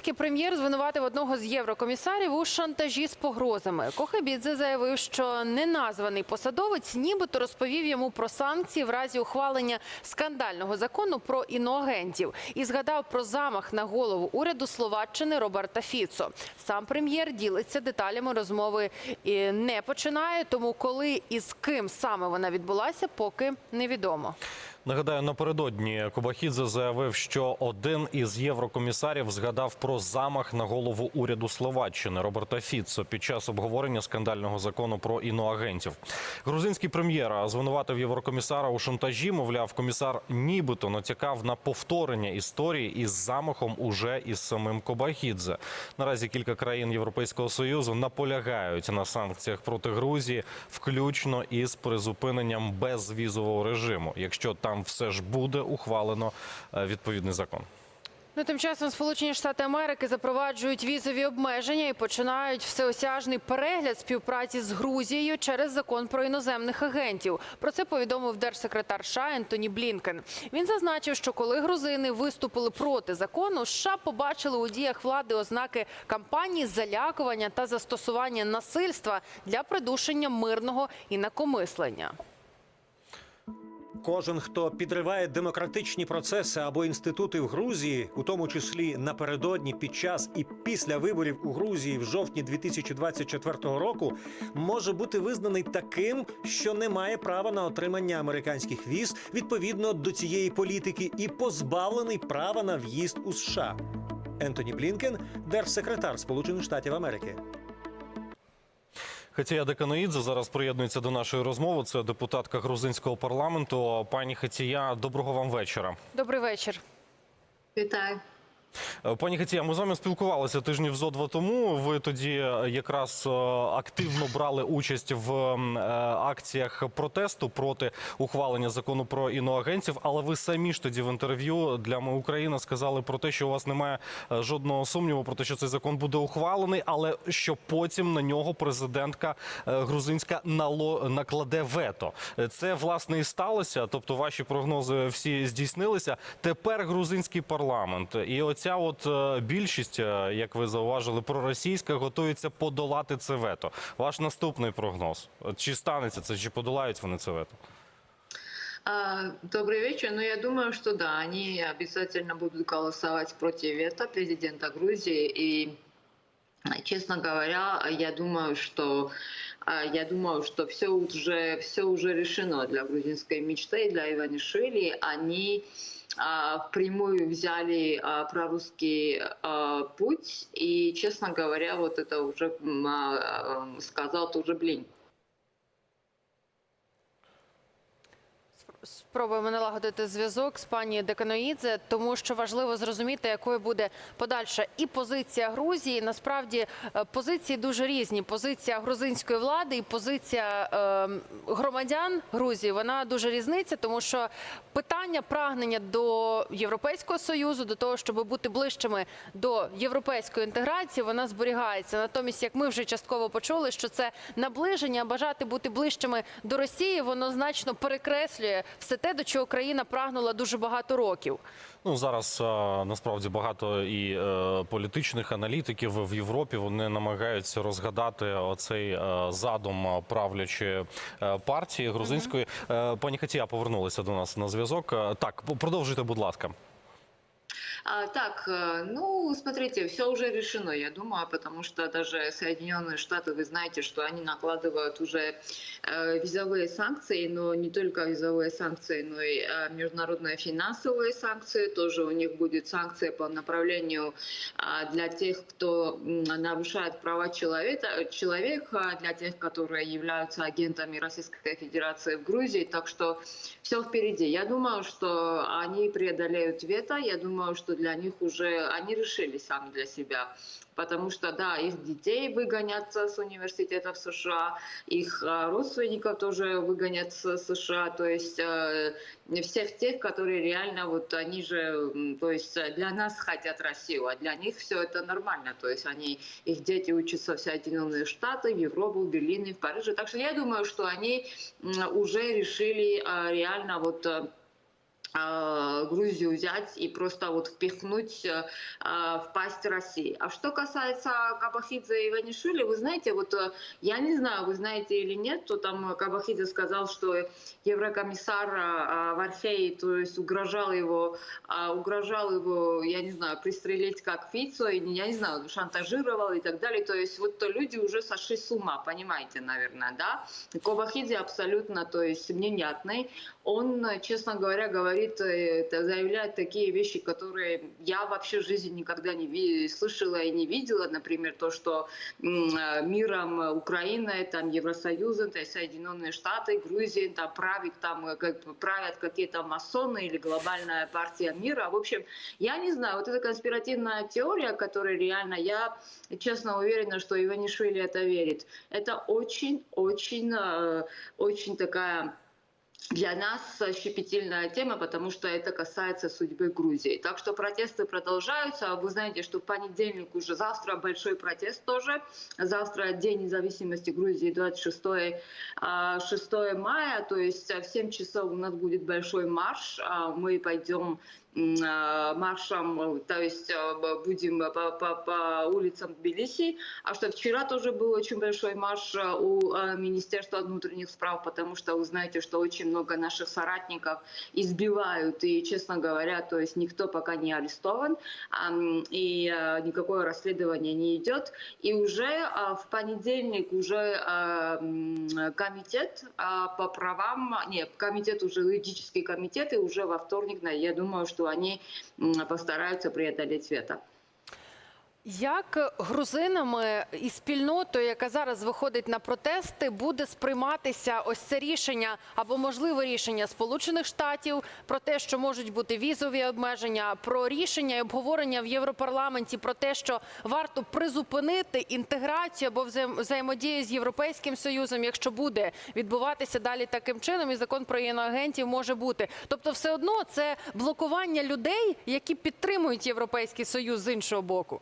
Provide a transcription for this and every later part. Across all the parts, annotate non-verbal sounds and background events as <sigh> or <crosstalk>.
Грузинський прем'єр звинуватив одного з єврокомісарів у шантажі з погрозами. Кохебідзе заявив, що неназваний посадовець нібито розповів йому про санкції в разі ухвалення скандального закону про іноагентів і згадав про замах на голову уряду Словаччини Роберта Фіцо. Сам прем'єр ділиться деталями розмови і не починає. Тому коли і з ким саме вона відбулася, поки невідомо. Нагадаю, напередодні Кобахідзе заявив, що один із єврокомісарів згадав про замах на голову уряду Словаччини Роберта Фіцо під час обговорення скандального закону про іноагентів. Грузинський прем'єр звинуватив єврокомісара у шантажі. Мовляв, комісар нібито натякав на повторення історії із замахом уже із самим Кобахідзе. Наразі кілька країн Європейського союзу наполягають на санкціях проти Грузії, включно із призупиненням безвізового режиму, якщо там все ж буде ухвалено е, відповідний закон. Ну, тим часом Сполучені Штати Америки запроваджують візові обмеження і починають всеосяжний перегляд співпраці з Грузією через закон про іноземних агентів. Про це повідомив держсекретар США Ентоні Блінкен. Він зазначив, що коли грузини виступили проти закону, США побачили у діях влади ознаки кампанії залякування та застосування насильства для придушення мирного інакомислення. Кожен, хто підриває демократичні процеси або інститути в Грузії, у тому числі напередодні, під час і після виборів у Грузії в жовтні 2024 року, може бути визнаний таким, що не має права на отримання американських віз відповідно до цієї політики, і позбавлений права на в'їзд у США. Ентоні Блінкен, держсекретар Сполучених Штатів Америки. Хатія Деканоїдзе зараз приєднується до нашої розмови. Це депутатка грузинського парламенту. Пані Хатія, доброго вам вечора. Добрий вечір. Вітаю. Е, Пані Хатія, ми з вами спілкувалися тижнів зо два тому. Ви тоді е, якраз е, активно брали участь в акціях протесту проти ухвалення закону про іноагентів. Але ви самі ж тоді в інтерв'ю для «Ми Україна сказали про те, що у вас немає жодного сумніву про те, що цей закон буде ухвалений, але що потім на нього президентка грузинська накладе вето. Це власне і сталося. Тобто, ваші прогнози всі здійснилися. Тепер грузинський парламент і оця от е, більшість, е, як ви зауважили, проросійська готується подолати це вето. Ваш наступний прогноз: чи станеться це, чи подолають вони це вето? Добрый вечер. Ну, я думаю, что да, они обязательно будут голосовать против вето президента Грузии. И, честно говоря, я думаю, что а, я думаю, что все уже, все уже решено для грузинской мечты, для Иванишвили. Они а, впрямую взяли а, прорусский путь. И, честно говоря, вот это уже сказал тоже Блин. Спробуємо налагодити зв'язок з пані Деканоїдзе, тому що важливо зрозуміти, якою буде подальша і позиція Грузії. Насправді е, позиції дуже різні. Позиція грузинської влади і позиція е, громадян Грузії вона дуже різниця, тому що питання прагнення до Європейського союзу, до того, щоб бути ближчими до європейської інтеграції, вона зберігається. Натомість, як ми вже частково почули, що це наближення, бажати бути ближчими до Росії, воно значно перекреслює все те, до чого країна прагнула дуже багато років. Ну зараз насправді багато і е, політичних аналітиків в Європі вони намагаються розгадати оцей е, задум правлячої е, партії грузинської. Е, Пані Хатія повернулися до нас на зв'язок. Так, продовжуйте, будь ласка. А, так, э, ну, смотрите, все уже решено, я думаю, потому что даже Соединенные Штаты, вы знаете, что они накладывают уже э, визовые санкции, но не только визовые санкции, но и э, международные финансовые санкции. Тоже у них будет санкция по направлению э, для тех, кто нарушает права человека, человека, для тех, которые являются агентами Российской Федерации в Грузии. Так что все впереди. Я думаю, что они преодолеют вето. Я думаю, что для них уже они решили сами для себя. Потому что, да, их детей выгонят с университетов США, их а, родственников тоже выгонят с США. То есть э, всех тех, которые реально, вот они же, то есть э, для нас хотят Россию, а для них все это нормально. То есть они, их дети учатся в Соединенные Штаты, в Европу, в Берлин и в Париже. Так что я думаю, что они уже решили реально вот э, Грузию взять и просто вот впихнуть э, а, в пасть России. А что касается Кабахидзе и Ванишвили, вы знаете, вот э, я не знаю, вы знаете или нет, то там Кабахидзе сказал, что еврокомиссар а, Варфей, то есть угрожал его, а, угрожал его, я не знаю, пристрелить как Фицо, и, я не знаю, шантажировал и так далее. То есть вот то люди уже сошли с ума, понимаете, наверное, да? Кабахидзе абсолютно, то есть невнятный. Он, честно говоря, говорит, э, это заявляет такие вещи, которые я вообще в жизни никогда не слышала и не видела. Например, то, что э, миром Украина, там Евросоюзом, то Соединенные Штаты, Грузия, там правит, там э, как правят какие-то масоны или глобальная партия мира. В общем, я не знаю, вот эта конспиративная теория, которая реально, я честно уверена, что Иванишвили это верит. Это очень-очень, э, очень такая для нас щепетильная тема, потому что это касается судьбы Грузии. Так что протесты продолжаются. Вы знаете, что в понедельник уже завтра большой протест тоже. Завтра День независимости Грузии, 26, а, 6 мая. То есть в 7 часов у нас будет большой марш. А, Мы пойдем а, маршем, то есть а, будем по, по, по улицам Тбилиси. А что вчера тоже был очень большой марш а, у а, Министерства внутренних справ, потому что вы знаете, что очень много наших соратников избивают, и, честно говоря, то есть никто пока не арестован, и а, никакое расследование не идет. И уже а, в понедельник уже а, комитет а, по правам, нет, комитет уже юридический комитет, и уже во вторник, я думаю, что они постараются преодолеть вето. Як грузинами і спільнотою, яка зараз виходить на протести, буде сприйматися ось це рішення або можливе рішення Сполучених Штатів про те, що можуть бути візові обмеження, про рішення і обговорення в Європарламенті про те, що варто призупинити інтеграцію або взаєм- взаємодію з європейським союзом, якщо буде відбуватися далі таким чином, і закон про іноагентів може бути. Тобто, все одно це блокування людей, які підтримують європейський союз з іншого боку.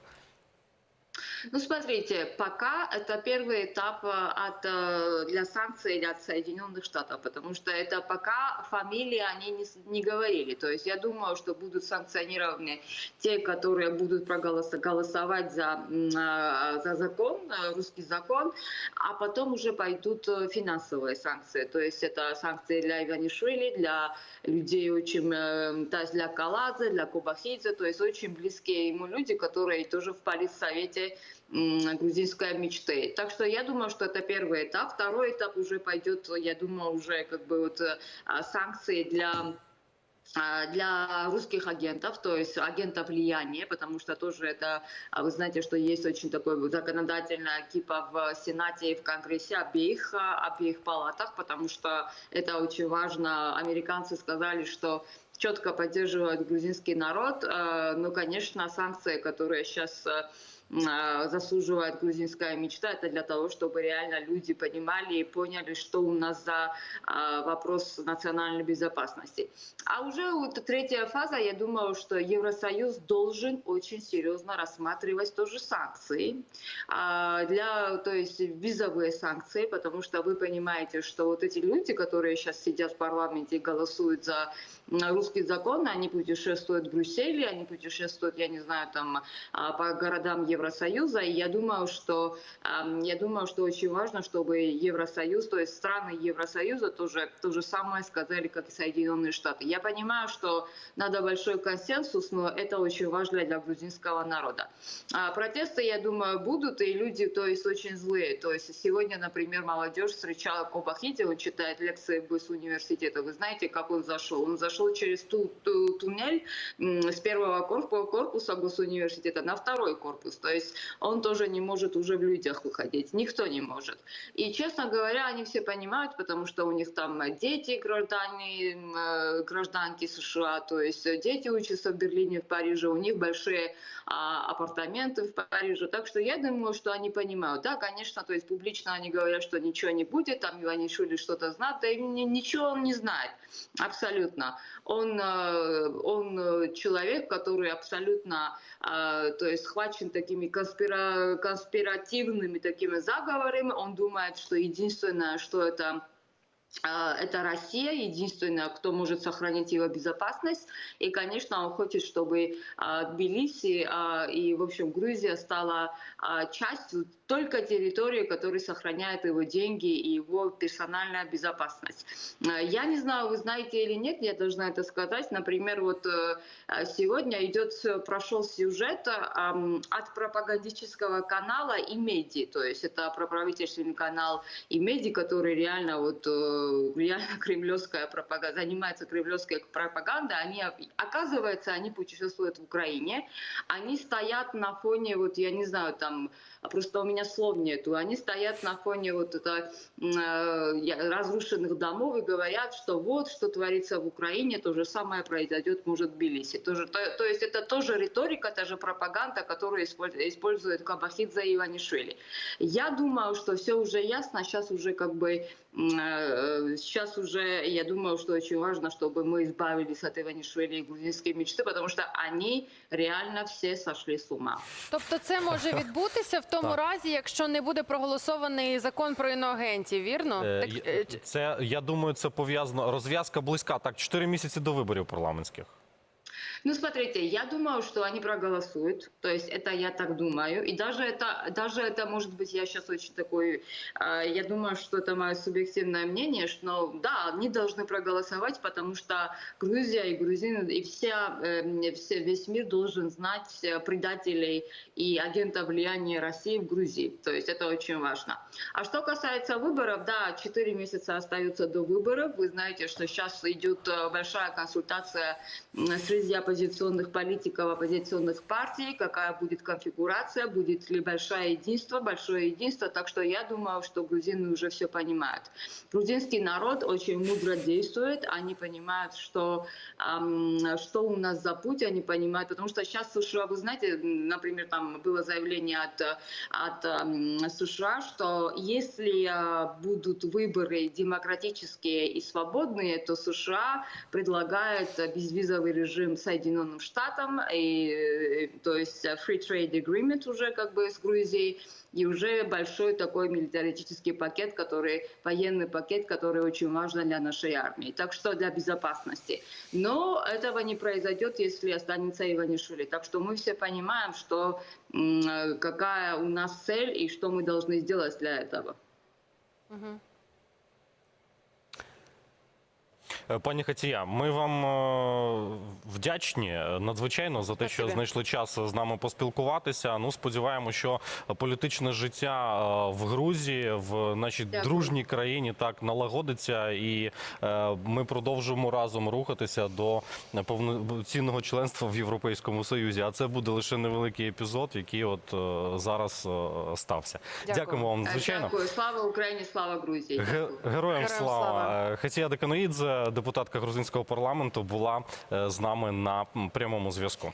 Ну, смотрите, пока это первый этап э, от, э, для санкций от Соединенных Штатов, потому что это пока фамилии они не, не говорили. То есть я думаю, что будут санкционированы те, которые будут проголосовать голосовать за, а, за закон, э, русский закон, а потом уже пойдут э, финансовые санкции. То есть это санкции для Иванишвили, для людей очень, то есть для Каладзе, для Кубахидзе, то есть очень близкие ему люди, которые тоже в политсовете м, грузинской мечты. Так что я думаю, что это первый этап. Второй этап уже пойдет, я думаю, уже как бы вот э, санкции для а, для русских агентов, то есть агентов влияния, потому что тоже это, а, вы знаете, что есть очень такой законодательная кипа в Сенате и в Конгрессе обеих, а, обеих палатах, потому что это очень важно. Американцы сказали, что четко поддерживают грузинский народ, но, конечно, санкции, которые сейчас э, заслуживает грузинская мечта, это для того, чтобы реально люди понимали и поняли, что у нас за а, вопрос национальной безопасности. А уже вот третья фаза, я думаю, что Евросоюз должен очень серьезно рассматривать тоже санкции, а, для, то есть визовые санкции, потому что вы понимаете, что вот эти люди, которые сейчас сидят в парламенте и голосуют за русский закон, они путешествуют в Брюсселе, они путешествуют, я не знаю, там а, по городам Евросоюза, и я думаю, что я думаю, что очень важно, чтобы Евросоюз, то есть страны Евросоюза тоже то же самое сказали, как и Соединенные Штаты. Я понимаю, что надо большой консенсус, но это очень важно для грузинского народа. А, протесты, я думаю, будут, и люди, то есть, очень злые. То есть сегодня, например, молодежь встречала Кобахиде, он читает лекции в университета. Вы знаете, как он зашел? Он зашел через ту, ту- туннель с первого корпуса госуниверситета на второй корпус. То есть он тоже не может уже в людях выходить. Никто не может. И, честно говоря, они все понимают, потому что у них там дети граждане, э, гражданки США, то есть дети учатся в Берлине, в Париже, у них большие а, апартаменты в Париже. Так что я думаю, что они понимают. Да, конечно, то есть публично они говорят, что ничего не будет, там Иванишвили что-то знает, да и ни- ничего он не знает. Абсолютно. Он, э, он э, человек, который абсолютно то есть схвачен такими конспира- конспиративными такими заговорами. Он думает, что единственное, что это Это Россия, единственная, кто может сохранить его безопасность. И, конечно, он хочет, чтобы а, Тбилиси а, и, в общем, Грузия стала а, частью только территории, которая сохраняет его деньги и его персональная безопасность. А, Я не знаю, вы знаете или нет, я должна это сказать. Например, вот э, а, сегодня идет, прошел сюжет от пропагандического канала и меди, то есть это проправительственный канал и меди, который реально вот э, реально <laughs> кремлевская пропаганда, занимается кремлевской пропагандой, они, оказывается, они путешествуют в Украине, они стоят на фоне, вот я не знаю, там, просто у меня слов нету, они стоят на фоне вот это, э, разрушенных домов и говорят, что вот, что творится в Украине, то же самое произойдет, может, в Тбилиси. Тоже, то, то есть это тоже риторика, та же пропаганда, которую использ- использует Кабахидзе и Иванишвили. Я думаю, что все уже ясно, сейчас уже как бы э, сейчас уже я думаю, что очень важно, чтобы мы избавились от Иванишвили и грузинской мечты, потому что они реально все сошли с ума. Тобто, це може відбутися в тому Так. разі, якщо не буде проголосований закон про іноагентів, вірно? Е, Так, є- е, ч- Це я думаю, це пов'язано. Розв'язка близька. Так, чотири місяці до виборів парламентських. Ну, смотрите, я думаю, что они проголосуют, то есть это я так думаю, и даже это, даже это может быть, я сейчас очень такой, э, я думаю, что это мое субъективное мнение, что да, они должны проголосовать, потому что Грузия и грузины, и вся, э, все, весь мир должен знать э, предателей и агентов влияния России в Грузии, то есть это очень важно. А что касается выборов, да, 4 месяца остаются до выборов, вы знаете, что сейчас идет э, большая консультация м, среди оппозиционных политиков, оппозиционных партий, какая будет конфигурация, будет ли большое единство, большое единство. Так что я думаю, что грузины уже все понимают. Грузинский народ очень мудро действует, они понимают, что, ам, что у нас за путь, они понимают, потому что сейчас США, вы знаете, например, там было заявление от, э, от ам, США, что если а, будут выборы демократические и свободные, то США предлагает э, безвизовый режим Соединенным Штатам, и, э, то есть э, free trade agreement уже как бы с Грузией, и уже большой такой милитаристический пакет, который, военный пакет, который очень важен для нашей армии. Так что для безопасности. Но этого не произойдет, если останется Иванишвили. Так что мы все понимаем, что э, какая у нас цель и что мы должны сделать для этого. мгм. Пані Хатія, ми вам е, вдячні е, надзвичайно за те, що знайшли час з нами поспілкуватися. Ну, сподіваємося, що політичне життя е, в Грузії, в нашій Дякую. дружній країні так налагодиться, і ми продовжимо разом рухатися до повноцінного членства в Європейському Союзі. А це буде лише невеликий епізод, який от зараз стався. Дякую. Дякуємо вам звичайно. Дякую. Слава Україні, слава Грузії. Героям Героям слава. слава. Хатія Деканоїдзе, депутатка грузинського парламенту, була з нами на прямому зв'язку.